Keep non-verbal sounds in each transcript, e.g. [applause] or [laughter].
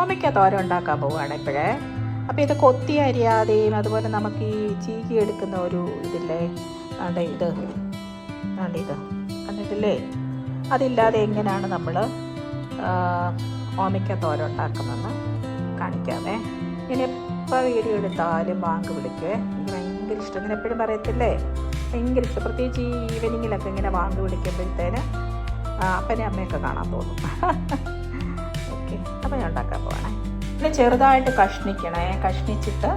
ഓമയ്ക്ക തോരൻ ഉണ്ടാക്കാൻ പോവുകയാണ് ഇപ്പോഴേ. അപ്പോൾ ഇത് കൊത്തി അരിയാതെയും അതുപോലെ നമുക്ക് ഈ ചീകി എടുക്കുന്ന ഒരു ഇതില്ലേ? ആണ്ട് ഇത്. ആണ്ട് ഇത്. കണ്ടിട്ടില്ലേ? അതില്ലാതെ എങ്ങനെയാണ് നമ്മൾ ഓമയ്ക്ക തോര ഉണ്ടാക്കുന്നതെന്ന് കാണിക്കാമേ. ഇനി എപ്പോൾ വീഡിയോ എടുത്താലും ബാങ്ക് വിളിക്കുവേ. എനിക്ക് ഭയങ്കര ഇഷ്ടം. ഇങ്ങനെ എപ്പോഴും പറയത്തില്ലേ? ഭയങ്കര ഇഷ്ടം. പ്രത്യേകിച്ച് ഈ ഈവനിങ്ങിലൊക്കെ ഇങ്ങനെ ബാങ്ക് വിളിക്കുമ്പോഴത്തേന് അപ്പനെ അമ്മയൊക്കെ കാണാൻ തോന്നും. [laughs] ഓക്കെ അപ്പോൾ ഞാൻ ഉണ്ടാക്കാൻ പോകണേ പിന്നെ ചെറുതായിട്ട് കഷ്ണിക്കണേ. കഷ്ണിച്ചിട്ട്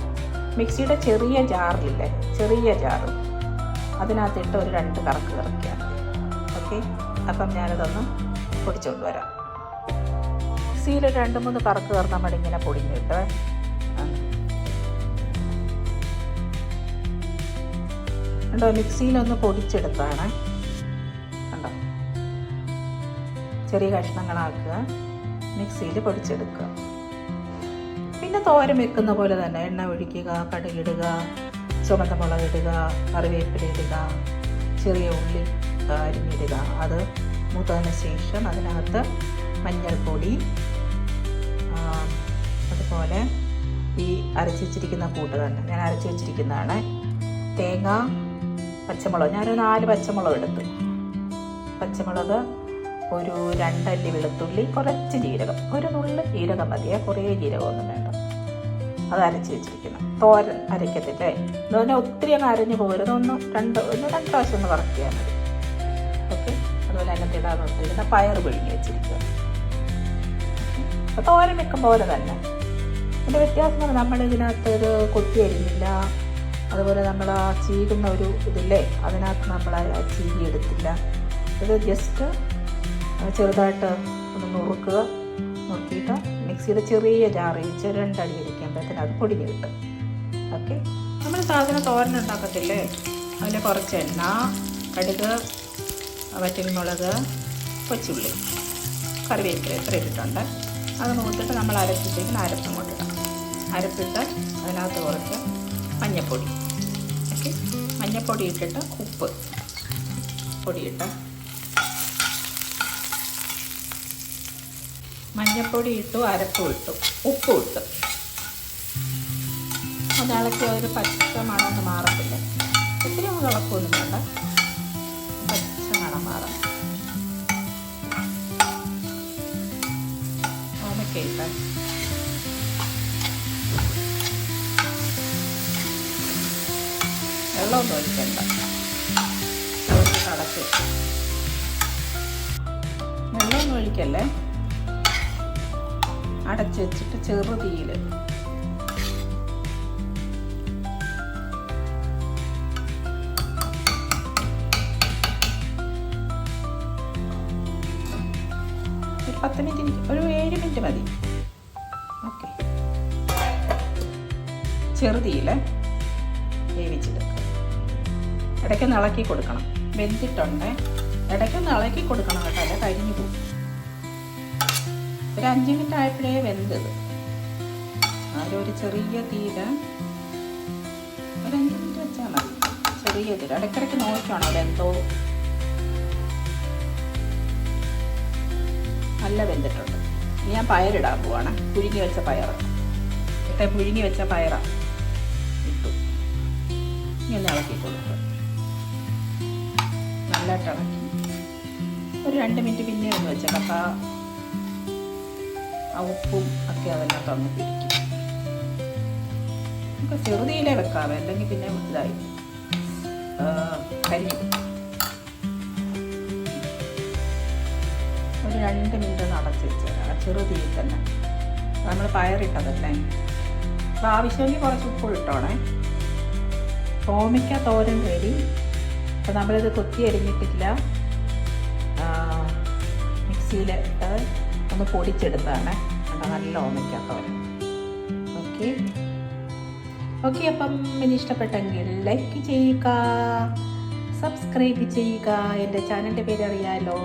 മിക്സിയുടെ ചെറിയ ജാറിലില്ലേ? ചെറിയ ജാറ്. അതിനകത്തിട്ട് ഒരു രണ്ട് കറക്ക് കറക്കുക ഓക്കെ? അപ്പം ഞാനതൊന്ന് പൊടിച്ചുകൊണ്ട് വരാം. മിക്സിയിൽ രണ്ട് മൂന്ന് കറക്ക് കറന്നാൽ മതി ഇങ്ങനെ പൊടിഞ്ഞ് കിട്ടുവേ കണ്ടോ? മിക്സിയിലൊന്ന് പൊടിച്ചെടുത്താണ് കണ്ടോ? ചെറിയ കഷ്ണങ്ങളാക്കുക. മിക്സിയിൽ പൊടിച്ചെടുക്കുക. പിന്നെ തോരൻ വെക്കുന്ന പോലെ തന്നെ എണ്ണ ഒഴിക്കുക കടുകിടുക ചുമന്ന മുളകിടുക കറിവേപ്പില ഇടുക ചെറിയ ഉള്ളി അരിഞ്ഞിടുക. അത് മൂത്തതിന് ശേഷം അതിനകത്ത് മഞ്ഞൾപ്പൊടി അതുപോലെ ഈ അരച്ച് വെച്ചിരിക്കുന്ന കൂട്ട് തന്നെ. ഞാൻ അരച്ച് വെച്ചിരിക്കുന്നതാണ്. തേങ്ങ പച്ചമുളക്. ഞാനൊരു നാല് പച്ചമുളക് എടുത്തു. പച്ചമുളക് ഒരു രണ്ടല്ലി വെളുത്തുള്ളി കുറച്ച് ജീരകം. ഒരു നുള്ളു ജീരകം മതിയെ കുറേ ജീരകമൊന്നും വേണ്ട. അത് അരച്ച് വെച്ചിരിക്കണം തോരൻ അരയ്ക്കത്തില്ലേ? അതുപോലെ ഒത്തിരി അങ്ങ് അരഞ്ഞു പോകരുത് ഒന്ന് രണ്ട് ഒന്ന് രണ്ട് പ്രാവശ്യം ഒന്ന് വറക്കിയാൽ മതി. ഓക്കെ? അതുപോലെ അതിനകത്ത് ഇടാൻ നോക്കിയിരുന്ന പയർ പിഴുങ്ങി വെച്ചിരിക്കുക അപ്പോൾ തോരൻ വെക്കും പോലെ തന്നെ. ഇതിന്റെ വ്യത്യാസം എന്ന് നമ്മൾ ഇതിനകത്ത് ഒരു കൊത്തി അരിഞ്ഞില്ല. അതുപോലെ നമ്മൾ ആ ചീകുന്ന ഒരു ഇതില്ലേ? അതിനകത്ത് നമ്മൾ ആ ചീകി എടുത്തില്ല. ഇത് ജസ്റ്റ് ചെറുതായിട്ട് ഒന്ന് നുറുക്കുക. നുറുക്കിയിട്ട് മിക്സിയുടെ ചെറിയ ജാറിൽ വെച്ച് രണ്ടടി ഇരിക്കുമ്പോഴത്തേന് അത് പൊടിഞ്ഞ് കിട്ടും. ഓക്കെ നമ്മൾ സാധനം തോരൻ ഉണ്ടാക്കത്തില്ലേ? അതിൽ കുറച്ച് എണ്ണ കടുക് വറ്റൽമുളക് കൊച്ചുള്ളി കറിവേപ്പില ഇത്ര ഇട്ടിട്ടുണ്ട്. അത് നോക്കിയിട്ട് നമ്മൾ അരച്ചിട്ടേക്കും അരപ്പും കൊണ്ടിടണം അരപ്പിട്ട് അതിനകത്ത് കുറച്ച് മഞ്ഞൾപ്പൊടി ഓക്കെ മഞ്ഞൾപ്പൊടി ഇട്ടിട്ട് ഉപ്പ് പൊടിയിട്ട് മഞ്ഞൾപ്പൊടി ഇട്ടു അരപ്പും ഇട്ടു ഉപ്പും ഇട്ടു. അത് ഇളക്കി ഒരു പച്ച മണം ഒന്ന് മാറത്തില്ല ഒന്നും ഇളക്കൊന്നും വേണ്ട. പച്ച മണം മാറാം ഓമയ്ക്കയിട്ട് വെള്ളമൊന്നും ഒഴിക്കണ്ട. ചോറ് വെള്ളമൊന്നും ഒഴിക്കല്ലേ? അടച്ച് വെച്ചിട്ട് ചെറുതീയിൽ തീയിൽ പത്ത് മിനിറ്റ് ഒരു ഏഴ് മിനിറ്റ് മതി. ഓക്കെ. ചെറുതീയിൽ വേവിച്ചെടുക്കുക. ഇടയ്ക്ക് ഇളക്കി കൊടുക്കണം. വെന്തിട്ടുണ്ട്. ഇടയ്ക്ക് ഇളക്കി കൊടുക്കണം കേട്ടോ അല്ല? ഒരു അഞ്ച് മിനിറ്റ് ആയപ്പോഴേ വെന്തത് അതിലൊരു ചെറിയ തീര ഒരു അഞ്ച് മിനിറ്റ് വെച്ചാൽ മതി. ചെറിയ തീര ഇടയ്ക്കിടയ്ക്ക് നോക്കണം വെന്തോ നല്ല വെന്തിട്ടുണ്ട്. ഞാൻ പയറിടാൻ പോവാണ്. പുഴുങ്ങി വെച്ച പയറ് ഇട്ട പുഴുങ്ങി വെച്ച പയറ ഇട്ടു. ഇനി ഒന്ന് ഇളക്കി കൊടുക്കും നല്ലതായിട്ട് ഇളക്കി. ഒരു രണ്ട് മിനിറ്റ് പിന്നെ ഒന്ന് വെച്ചേക്കാം. അപ്പം ആ ഉപ്പും ഒക്കെ അതെല്ലാം തന്നിട്ടിരിക്കും. നമുക്ക് ചെറുതീയിലേ വെക്കാവേ അല്ലെങ്കിൽ പിന്നെ ഇതായി കരി. ഒരു രണ്ട് മിനിറ്റ് ഒന്ന് അടച്ച് ആ ചെറുതീയിൽ തന്നെ. നമ്മൾ പയറിട്ടതല്ലേ? അപ്പോൾ ആവശ്യമെങ്കിൽ കുറച്ച് ഉപ്പ് ഇട്ടോണേ. ഓമിക്ക തോരൻ റെഡി. അപ്പോൾ നമ്മളിത് കൊത്തി അരിഞ്ഞിട്ടില്ല. മിക്സിയിൽ ഇട്ട് ഒന്ന് പൊടിച്ചെടുത്താണ്. നല്ല ഓമയ്ക്കകത്ത് വരും ഓക്കെ. ഓക്കെ അപ്പം ഇനി ഇഷ്ടപ്പെട്ടെങ്കിൽ ലൈക്ക് ചെയ്യുക സബ്സ്ക്രൈബ് ചെയ്യുക. എന്റെ ചാനലിന്റെ പേര് അറിയാലോ?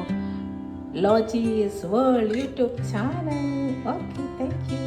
ലോജീസ് world YouTube channel okay thank you